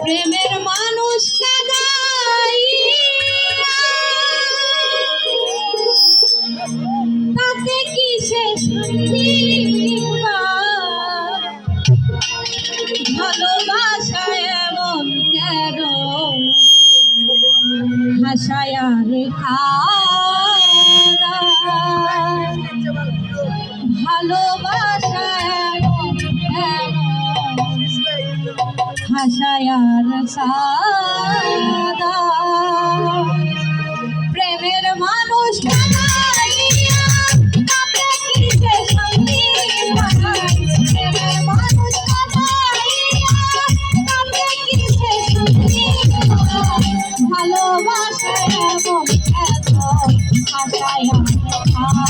প্রেমের মানুষ তাতে কি সে ভালোবাসা এমন কেন? হাসায়ার সাদা প্রেমের মানুষ ভালোবাসায় আশায়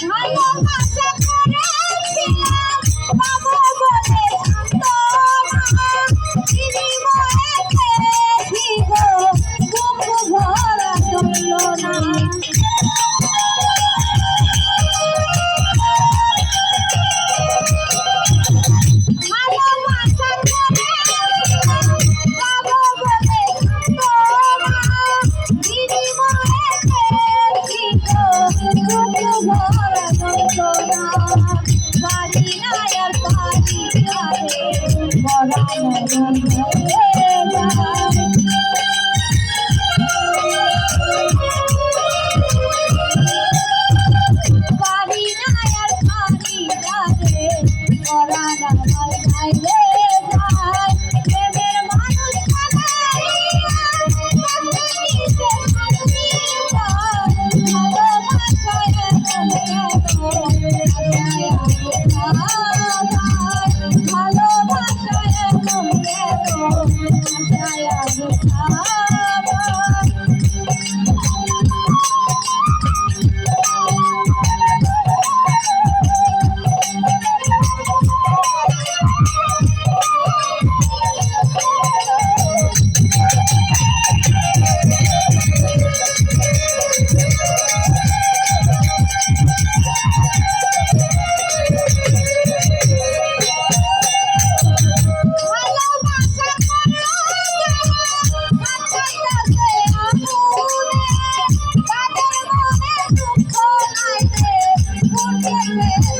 Can I walk up? Hola. Thank you.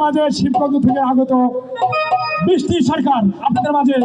মাঝে শিবগঞ্জ থেকে আগত বৃষ্টি সরকার আপনাদের মাঝে